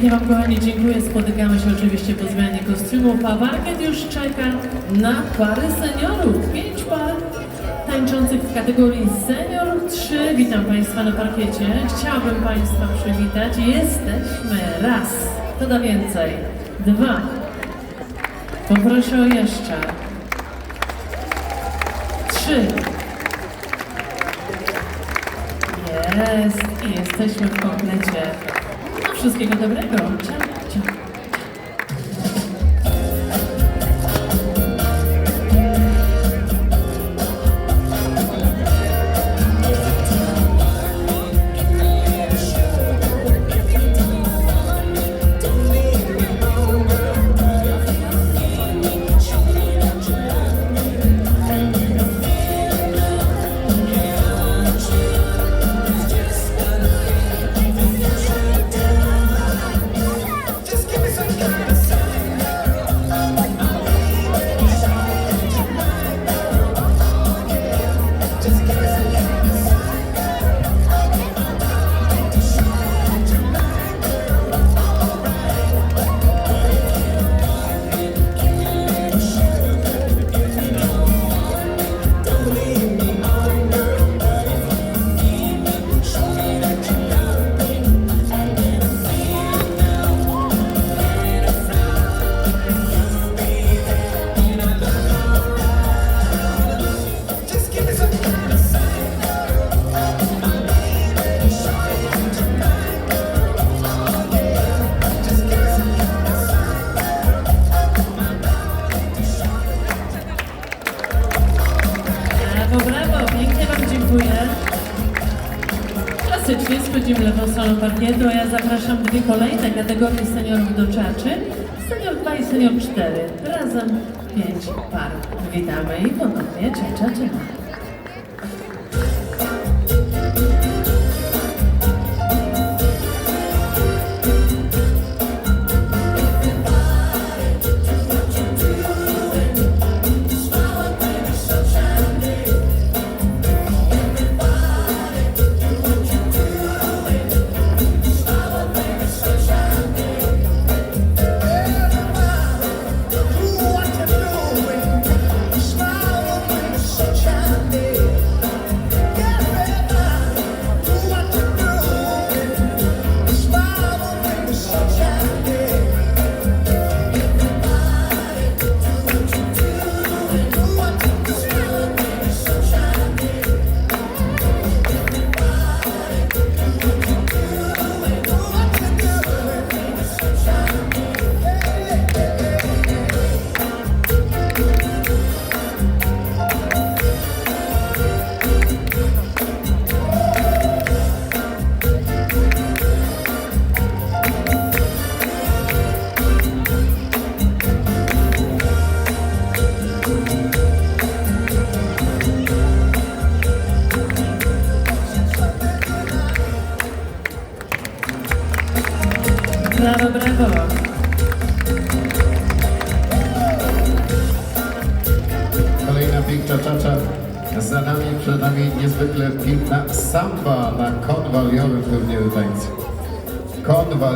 Pięknie Wam kochani dziękuję. Spotykamy się oczywiście po zmianie kostiumów, a parkiet już czeka na pary seniorów. Pięć par tańczących w kategorii senior 3. Witam Państwa na parkiecie. Chciałabym Państwa przywitać. Jesteśmy raz, to da więcej. Dwa. Poproszę o jeszcze. Trzy. Jest i jesteśmy w komplecie. Wszystkiego dobrego. Ciao, kolejne kategorie seniorów do czaczy. Senior 2 i senior 4. Razem pięć par. Witamy i ponownie cza, cza,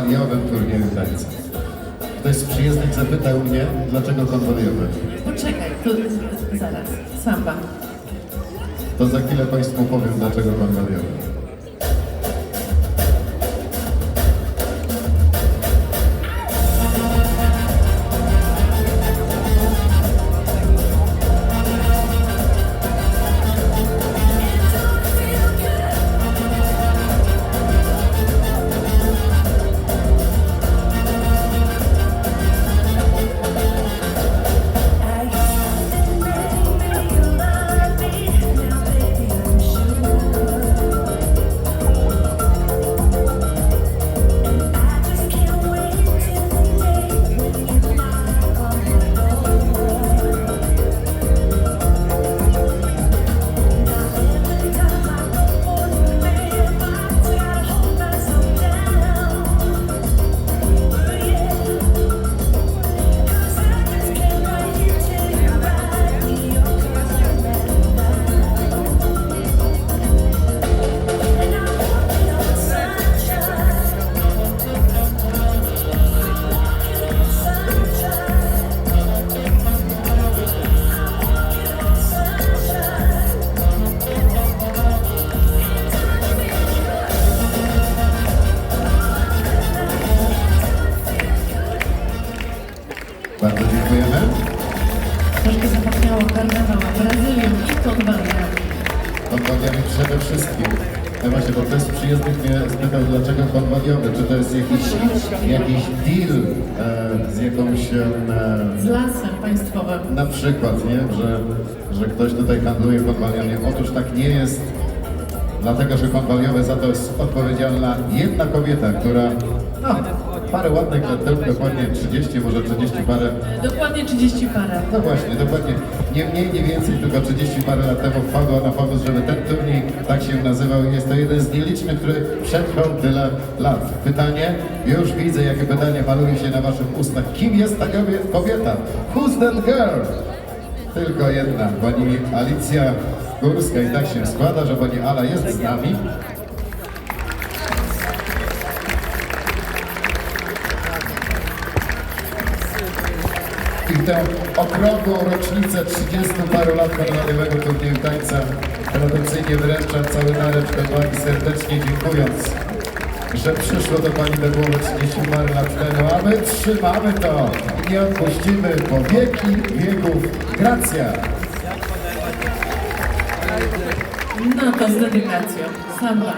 Konwaliowym turnieju tańca. Ktoś z przyjezdnych zapytał mnie, dlaczego konwaliowy. Poczekaj, to zaraz. Samba. To za chwilę Państwu powiem, dlaczego konwaliowy. Z lasem państwowym. na przykład, nie, że, że ktoś tutaj handluje konwaliami. Otóż tak nie jest, dlatego że konwaliowe za to jest odpowiedzialna jedna kobieta, która, no, parę ładnych lat temu, dokładnie 30, może 30 parę Dokładnie 30 parę. no właśnie, dokładnie. Nie mniej, nie więcej, tylko 30 parę lat temu wpadła na pomysł, żeby ten turniej tak się nazywał. Jest to jeden z nielicznych, który przetrwał tyle lat. Pytanie, już widzę, jakie pytanie maluje się na waszych ustach. Kim jest ta kobie- kobieta? Who's that girl? Tylko jedna, pani Alicja Górska i tak się składa, że pani Ala jest z nami. I tę okrągłą rocznicę 30 paru lat narodowego turnieju tańca tradycyjnie wręczam cały narecz do Pani serdecznie dziękując, że przyszło do Pani do głowy 30 parę lat temu, a my trzymamy to i nie odpuścimy po wieki wieków. Gracja! No to z dedykacją. Samba.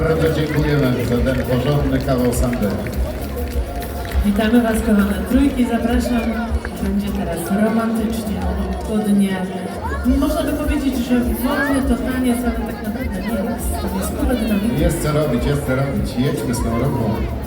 Bardzo dziękujemy za ten porządny kawał sandy. Witamy Was, kochane trójki. Zapraszam. Będzie teraz romantycznie, chłodnie. Można by powiedzieć, że wolny to taniec, ale tak naprawdę nie jest. To jest. Jest co robić, jest co robić. Jedźmy z tą.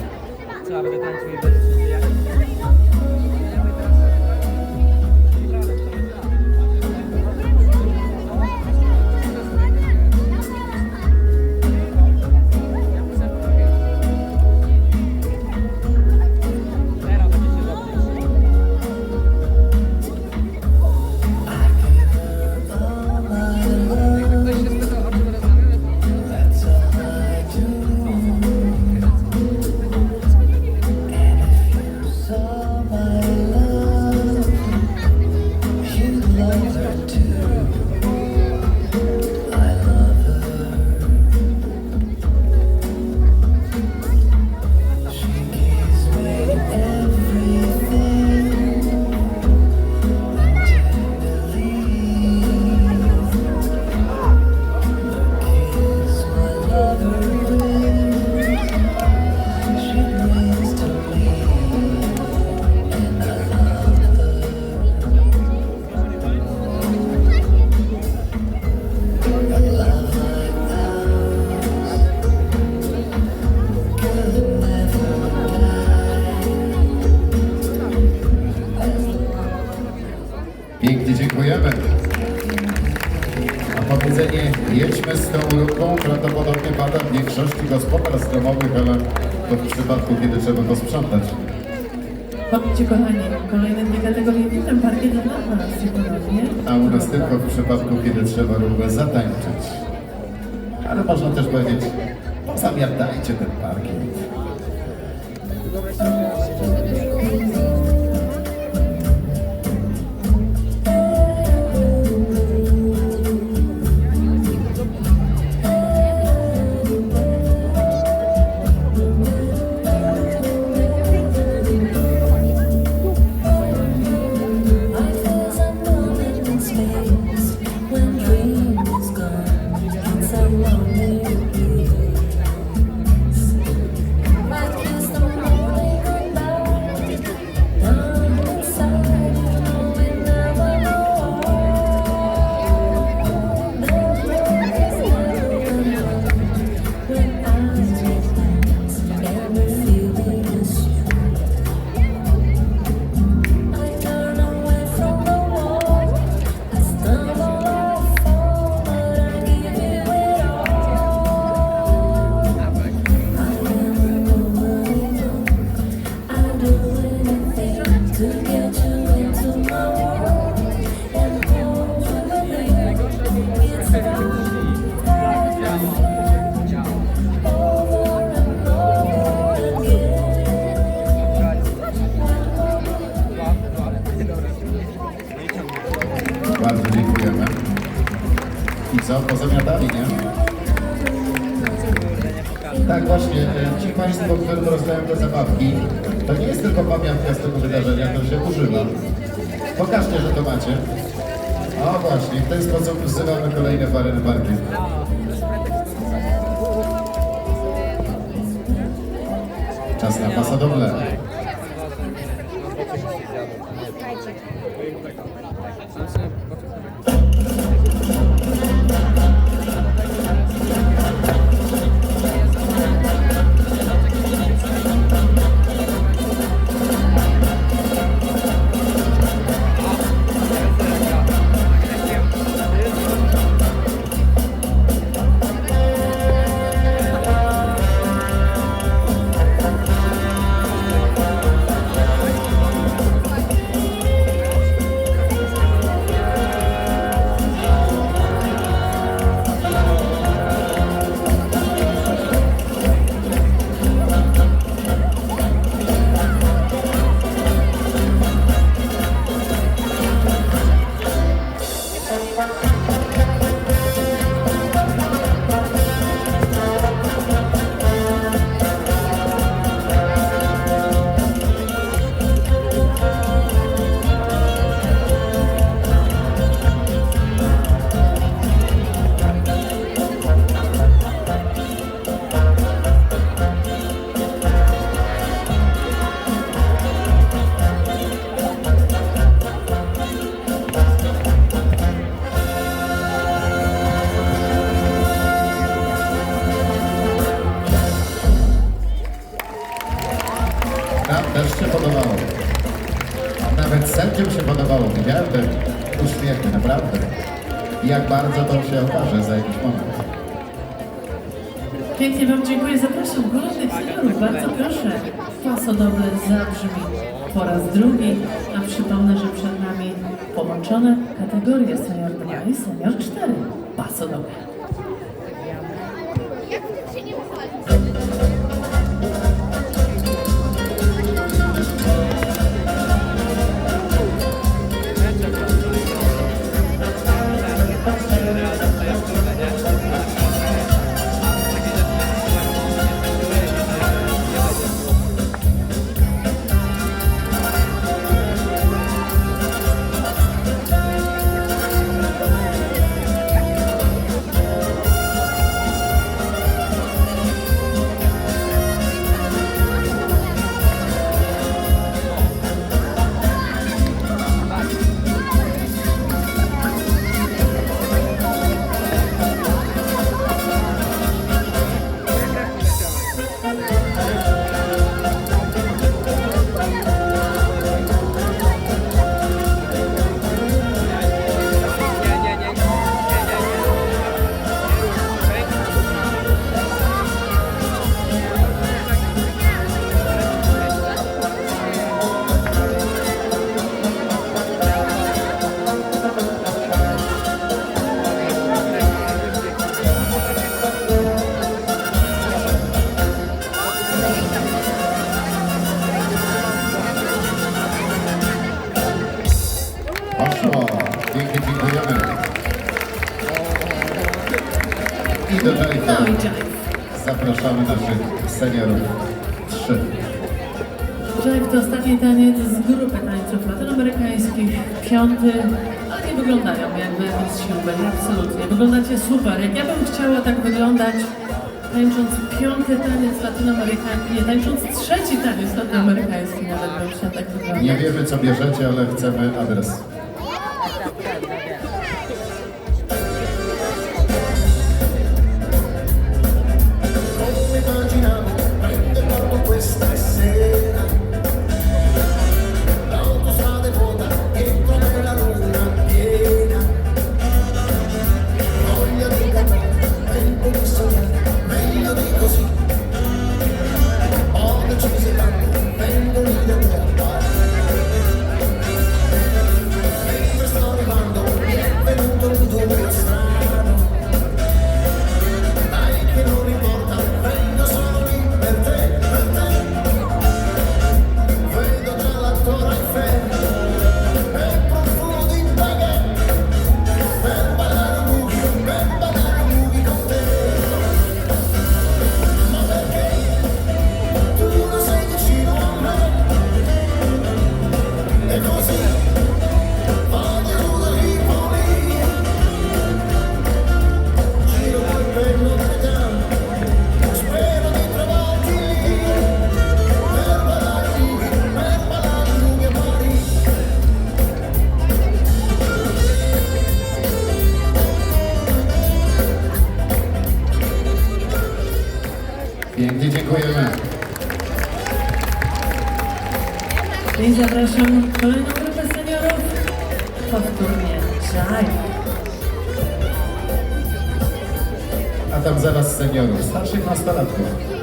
To w przypadku, kiedy trzeba posprzątać. Chodźcie, kochani, kolejne dwie kategorie. Witam parkiet dla nas i ponownie. A u nas tylko w przypadku, kiedy trzeba rumę zatańczyć. Ale można też powiedzieć, zamiatajcie ten parkiet. Pamiątka z tego wydarzenia, to się używa. Pokażcie, że to macie. O właśnie, w ten sposób wzywamy kolejne pary na parkiet. Czas na pasodoble. Te uśmiechy, naprawdę. I jak bardzo to się okaże za jakiś moment. Pięknie Wam dziękuję. Zapraszam kolejnych seniorów. Bardzo proszę. Pasodoble zabrzmi po raz drugi. A przypomnę, że przed nami połączone kategorie senior 2 i senior 4. Pasodoble. Jive. zapraszamy naszych seniorów. Trzy. Jive to ostatni taniec z grupy tańców latynoamerykańskich, piąty, ale nie wyglądają jakby z byli, absolutnie. Wyglądacie super. Jak ja bym chciała tak wyglądać, tańcząc piąty taniec latynoamerykański, nie, tańcząc trzeci taniec latynoamerykański nawet bym chciała tak wyglądać. Nie wiemy co bierzecie, ale chcemy adres. Pięknie dziękujemy. I zapraszam kolejną grupę seniorów. Powtórnie Jive. A tam zaraz seniorów, starszych nastolatków.